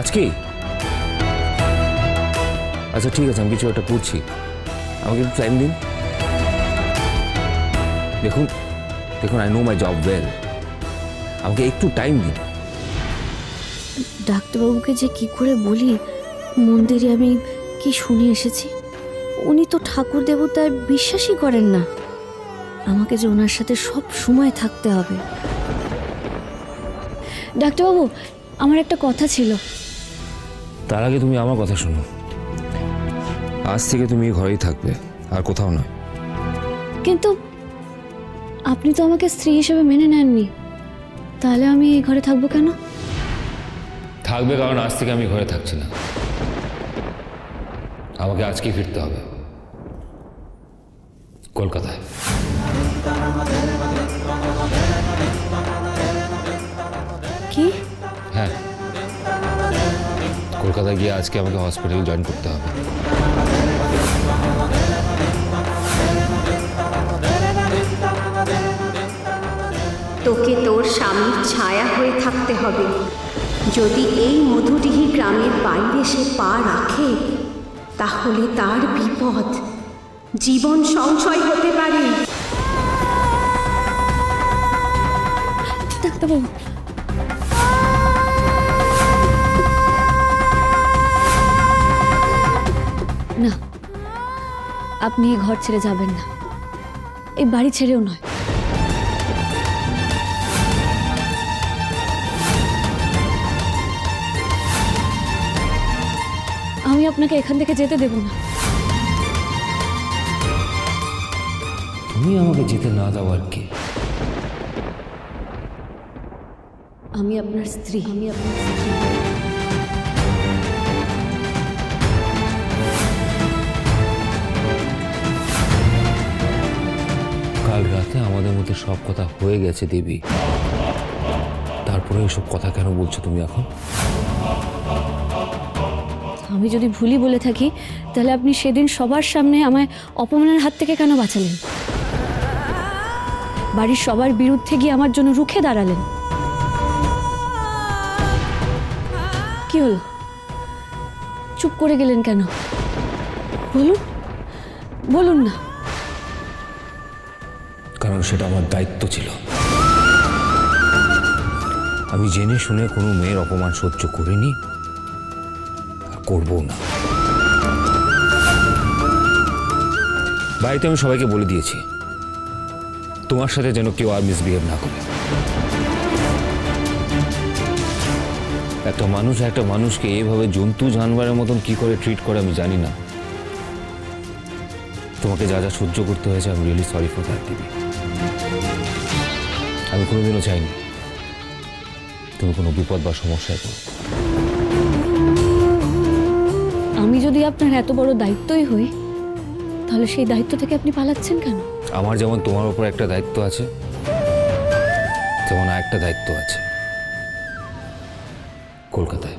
আজকেই আচ্ছা ঠিক আছে, আমি কিছু একটা করছি। আমাকে একটু টাইম দিন। দেখুন দেখুন I know my job well আমাকে একটু টাইম দিন। ডাক্তারবাবুকে যে কি করে বলি, মন্দিরে আমি কি শুনে এসেছি? উনি তো ঠাকুর দেবতায় বিশ্বাসই করেন না। আমাকে যে ওনার সাথে সব সময় থাকতে হবে। ডাক্তারবাবু আমার একটা কথা ছিল। তার আগে তুমি আমার কথা শোনো। আজ থেকে তুমি ঘরেই থাকবে আর কোথাও নয়। কিন্তু আপনি তো আমাকে স্ত্রী হিসেবে মেনে নেননি। তাহলে আমি এই ঘরে থাকব কেন? থাকবে কারণ আজ থেকে আমি ঘরে থাকছি না। আমাকে আজকেই ফিরতে হবে। কলকাতায়। হ্যাঁ। কলকাতায় গিয়ে আজকে আমাকে হসপিটালে জয়েন করতে হবে। তোকে তোর স্বামীর ছায়া হয়ে থাকতে হবে। যদি এই মধুডিহি গ্রামের বাইরে সে পা রাখে তাহলে তার বিপদ জীবন সংশয় হতে পারে। ডাক্তারবাবু না আপনি এই ঘর ছেড়ে যাবেন না। এই বাড়ি ছেড়েও নয়। আমি আপনাকে এখান থেকে যেতে দেব না। তুমি আমাকে যেতে না দেওয়ার কি? আমি আপনার স্ত্রী। আমি আপনার স্ত্রী। কাল রাতে আমাদের মধ্যে সব কথা হয়ে গেছে, দেবী। তারপরে এসব কথা কেন বলছো তুমি এখন? আমি যদি ভুলই বলে থাকি, তাহলে আপনি সেদিন সবার সামনে আমায় অপমানের হাত থেকে কেন বাঁচালেন? বাড়ির সবার বিরুদ্ধে গিয়ে আমার জন্য রুখে দাঁড়ালেন। কি হলো? চুপ করে গেলেন কেন? বলুন। বলুন না। কারণ সেটা আমার দায়িত্ব ছিল। আমি জেনে শুনে কোনো মেয়ের অপমান সহ্য করিনি করব না। বাড়িতে আমি সবাইকে বলে দিয়েছি, তোমার সাথে যেন কেউ আর মিসবিহেভ না করে। একটা মানুষ একটা মানুষকে এইভাবে জন্তু জানোয়ারের মতন কি করে ট্রিট করে আমি জানি না। তোমাকে যা যা সহ্য করতে হয়েছে আমি রিয়েলি সরি ফর দ্যাট দিবি আমি কোনোদিনও চাইনি তুমি কোনো বিপদ বা সমস্যায় পড়ো। আমি যদি আপনার এত বড় দায়িত্বই হই তাহলে সেই দায়িত্ব থেকে আপনি পালাচ্ছেন কেন? আমার যেমন তোমার উপর একটা দায়িত্ব আছে তেমন আর একটা দায়িত্ব আছে। কলকাতায়।